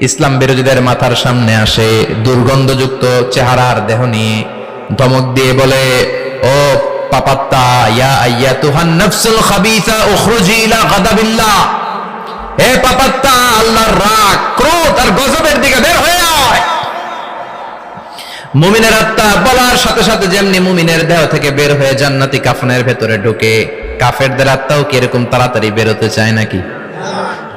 ইসলাম বিরোধীদের মাথার সামনে আসে, দুর্গন্ধযুক্ত চেহারার দেহ নিয়ে ধমক দিয়ে বলে, ও পাপাত্তা পাপাত্তা ক্রোধ আর গজবের দিকে হয়ে আত্মা বলার সাথে সাথে যেমনি মুমিনের দেহ থেকে বের হয়ে জান্নাতি কাফনের ভেতরে ঢুকে, কাফেরদের আত্মাও কি এরকম তাড়াতাড়ি বেরোতে চায় নাকি?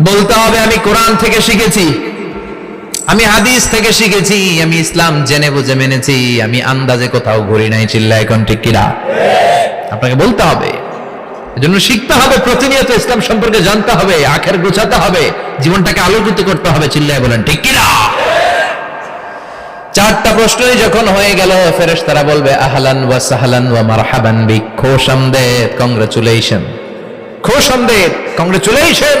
বলতে হবে, আমি কোরআন থেকে শিখেছি। আমি হাদিস থেকে শিখেছি, আমি ইসলাম জেনে বুঝে মেনেছি, আমি আন্দাজে কোথাও ঘুরি নাই চিল্লা এখন ঠিক কিনা? আপনাকে বলতে হবে। এজন্য শিখতে হবে, প্রতিনিয়ত ইসলাম সম্পর্কে জানতে হবে, আখের গোছাতে হবে, জীবনটাকে আলোকিত করতে হবে, চিল্লায় বলেন, ঠিক কিনা? চারটা প্রশ্নই যখন হয়ে গেল ফেরেশ তারা বলবে, আহলান ওয়া সাহলান ওয়া মারহাবান বিক খোশামদেদ কংগ্রেচুলেশন খোশামদেদ কংগ্রেচুলেশন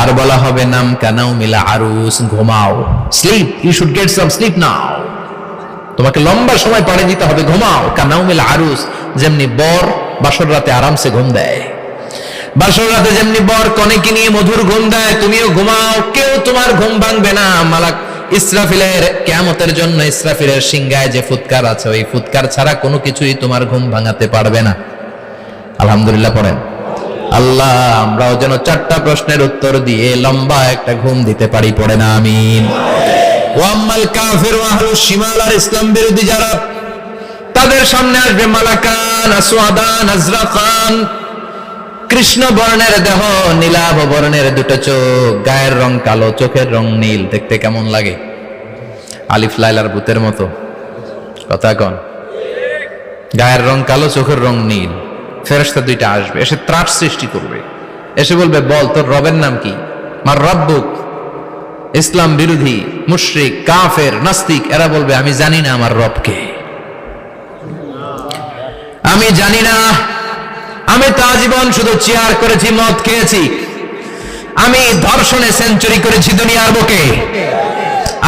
আর বলা হবে নাম কানাও মিলা আরুস, ঘুমাও। Sleep you should get some sleep now তোমাকে লম্বা সময় পাড়ে দিতে হবে, ঘুমাও। কানাও মিলা আরুস, যেমনি বর বাসর রাতে আরামসে ঘুম দেয়। বাসর রাতে যেমনি বর কনেকে নিয়ে মধুর ঘুম দেয়, তুমিও ঘুমাও, কেউ তোমার ঘুম ভাঙবে না। মালাক ইসরাফিলের কেয়ামতের জন্য ইসরাফিলের সিংগায় যে ফুৎকার আছে, ওই ফুৎকার ছাড়া কোনো কিছুই তোমার ঘুম ভাঙাতে পারবে না। আলহামদুলিল্লাহ, পড়েন। আল্লাহ, আমরাও যেন চারটা প্রশ্নের উত্তর দিয়ে লম্বা একটা ঘুম দিতে পারি, পড়ে না, আমিন। ওয়াম্মাল কাফির শিমাল আর ইসলাম বিরোধী যারা, তাদের সামনে আসবে মালাকান, আসওয়াদান, আজরাকান। কৃষ্ণ বর্ণের দেহ, নীলাভ বর্ণের দুটো চোখ, গায়ের রং কালো, চোখের রং নীল, দেখতে কেমন লাগে? আলিফ লাইলার ভূতের মতো। কথা কন। গায়ের রং কালো, চোখের রং নীল। ফেরেশতা দুইটা আসবে, এসে ত্রাস সৃষ্টি করবে। এসে বলবে, বল, তোর রবের নাম কি? মার রব্বুক, ইসলাম বিরোধী, মুশরিক, কাফের, নাস্তিক, এরা বলবে, আমি জানি না আমার রবকে। আমি জানি না, আমি তো আজীবন শুধু চেয়ার করেছি, মদ খেয়েছি। আমি ধর্ষণে সেঞ্চুরি করেছি দুনিয়ার বুকে।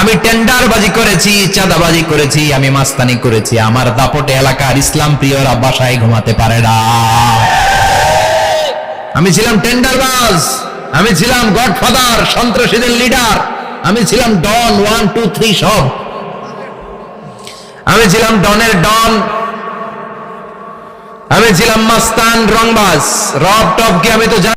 আমি টেন্ডারবাজি করেছি, চাঁদাবাজি করেছি, আমি মাস্তানি করেছি। আমার দাপটে এলাকার ইসলাম প্রিয়রা বাসায় ঘুমাতে পারে না। আমি ছিলাম টেন্ডারবাজ, আমি ছিলাম গডফাদার, সন্ত্রাসীদের লিডার, আমি ছিলাম ডন, ওয়ান, টু, থ্রি সব। আমি ছিলাম ডনের ডন, আমি ছিলাম মাস্তান রংবাজ। রব টপকে আমি তো জানি